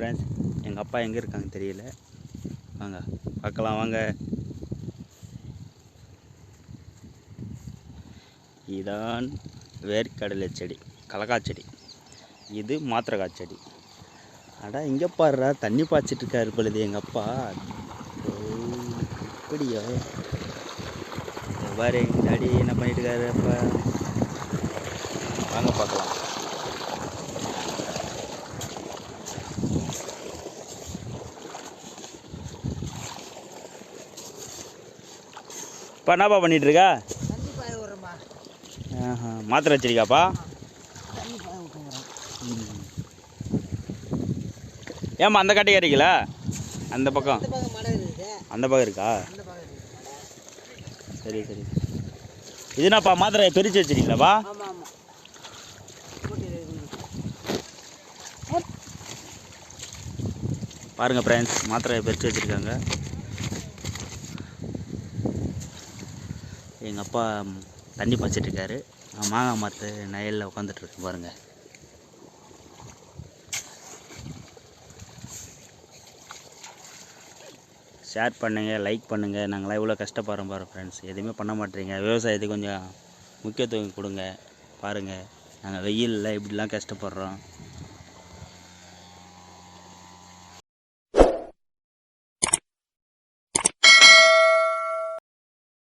Friends எங்கள் அப்பா எங்கே இருக்காங்க தெரியல. வாங்க பார்க்கலாம் வாங்க. இதான் வேர்க்கடலை செடி கலக்காய் செடி. இது மாத்திரக்காய் செடி. அடா இங்கே பாடுறா தண்ணி பாய்ச்சிட்டு இருக்காரு பொழுது எங்கள் அப்பா. ஓ, இப்படியா? இந்த பாரு எங்கள் டாடி என்ன பண்ணிட்டு இருக்காரு அப்பா? வாங்க பார்க்கலாம். இப்போ என்னப்பா விட்றேம்மா ஆஹா மாத்திரை வச்சிருக்காப்பா ஏம்மா அந்த கட்டை ஏறிக்கலா அந்த பக்கம். அந்த பக்கம் இருக்கா? சரி சரி. இது என்னப்பா மாத்திரை பிரித்து வச்சிருக்கீங்களாப்பா? பாருங்கள் ஃப்ரெண்ட்ஸ் மாத்திரையை பிரித்து வச்சுருக்காங்க. எங்கள் அப்பா தண்ணி பாய்ச்சிட்டுருக்காரு நான் மாங்காய் மரத்து நயலில் உட்காந்துட்ருக்கேன் பாருங்கள் ஷேர் பண்ணுங்கள் லைக் பண்ணுங்கள் நாங்களாம் இவ்வளோ கஷ்டப்படுறோம் பாரு ஃப்ரெண்ட்ஸ் எதுவுமே பண்ண மாட்டேறீங்க விவசாயத்துக்கு கொஞ்சம் முக்கியத்துவம் கொடுங்க. பாருங்கள் நாங்கள் வெயிலில் இப்படிலாம் கஷ்டப்படுறோம்.